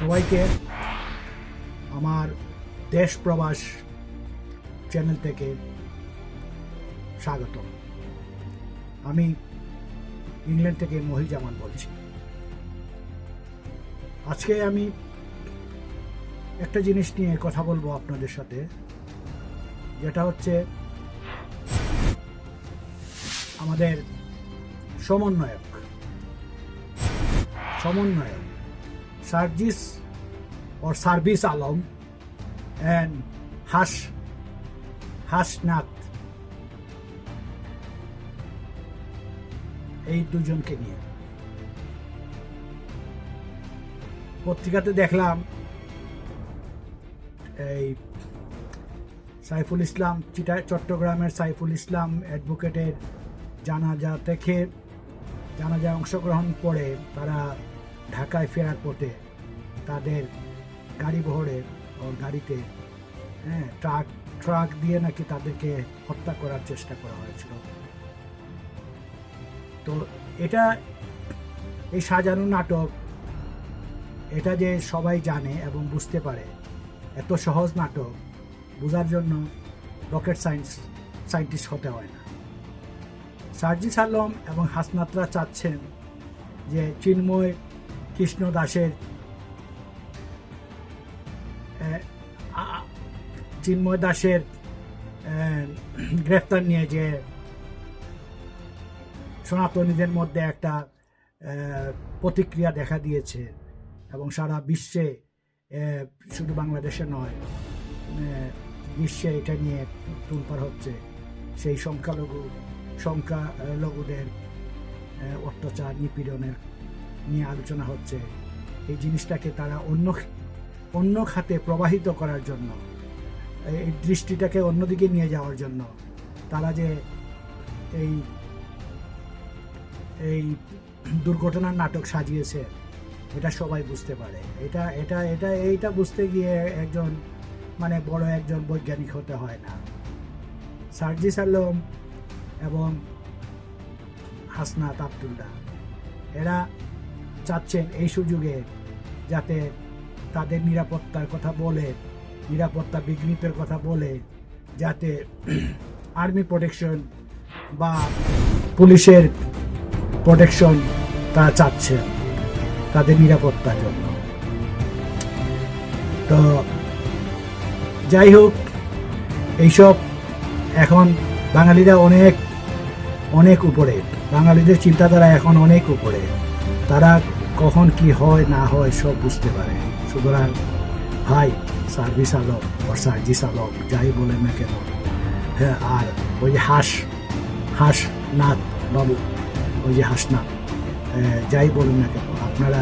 সবাইকে আমার দেশ প্রবাস চ্যানেল থেকে স্বাগত। আমি ইংল্যান্ড থেকে মহিজামান বলছি। আজকে আমি একটা জিনিস নিয়ে কথা বলব আপনাদের সাথে, যেটা হচ্ছে আমাদের সমন্বয়ক। সমন্বয়ক। সার্জিস or সার্ভিস আলম অ্যান্ড হাস হাসনাথ এই দুজনকে নিয়ে। পত্রিকাতে দেখলাম এই সাইফুল ইসলাম চিটা, চট্টগ্রামের সাইফুল ইসলাম অ্যাডভোকেটের জানাজা থেকে, জানাজায় অংশগ্রহণ করে তারা ঢাকায় ফেরার পথে তাদের গাড়ি বহরে ও গাড়িতে হ্যাঁ ট্রাক ট্রাক দিয়ে নাকি তাদেরকে হত্যা করার চেষ্টা করা হয়েছিল। তো এটা, এই সাজানো নাটক, এটা যে সবাই জানে এবং বুঝতে পারে, এত সহজ নাটক, বোঝার জন্য রকেট সায়েন্স, সায়েন্টিস্ট হতে হয় না। সার্জিস আলম এবং হাসনাতরা চাচ্ছেন যে চিন্ময় কৃষ্ণ দাসের চিন্ময় দাসের গ্রেফতার নিয়ে যে সনাতনীদের মধ্যে একটা প্রতিক্রিয়া দেখা দিয়েছে এবং সারা বিশ্বে শুধু বাংলাদেশে নয় বিশ্বে এটা নিয়ে তুলপার হচ্ছে। সেই সংখ্যালঘু, সংখ্যালঘুদের অত্যাচার, নিপীড়নের নিয়ে আলোচনা হচ্ছে। এই জিনিসটাকে তারা অন্য অন্য খাতে প্রবাহিত করার জন্য এই দৃষ্টিটাকে অন্যদিকে নিয়ে যাওয়ার জন্য। তারা যে এই এই দুর্ঘটনার নাটক সাজিয়েছে, এটা সবাই বুঝতে পারে। এটা এটা এটা, এইটা বুঝতে গিয়ে একজন মানে বড় একজন বৈজ্ঞানিক হতে হয় না। সার্জিস আলম এবং হাসনাত আবদুল্লাহ, এরা চাচ্ছেন এই সুযোগে যাতে তাদের নিরাপত্তার কথা বলে, নিরাপত্তা বিঘ্নিতের কথা বলে, যাতে আর্মি প্রোটেকশন বা পুলিশের প্রোটেকশন তারা চাচ্ছে তাদের নিরাপত্তার জন্য। তো যাই হোক, এইসব এখন বাঙালিরা অনেক অনেক উপরে। বাঙালিদের চিন্তাধারা এখন অনেক উপরে। তারা কখন কি হয় না হয় সব বুঝতে পারে। সুতরাং ভাই সার্ভিস আলম ও সার্জিস আলম যাই বলেন না কেন। হ্যাঁ আর ওই যে হাঁস হাঁস নাথ বাবু ওই যে হাসনাথ আহ, যাই বলুন না কেন আপনারা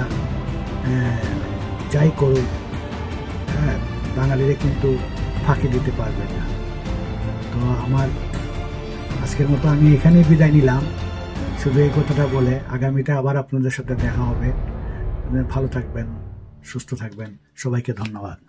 যাই করুন হ্যাঁ বাঙালিরা কিন্তু ফাঁকি দিতে পারবেন না। তো আমার আজকের মতো আমি এখানেই বিদায় নিলাম। শুধু এই কথাটা বলে আগামীতে আবার আপনাদের সাথে দেখা হবে। ভালো থাকবেন, সুস্থ থাকবেন। সবাইকে ধন্যবাদ।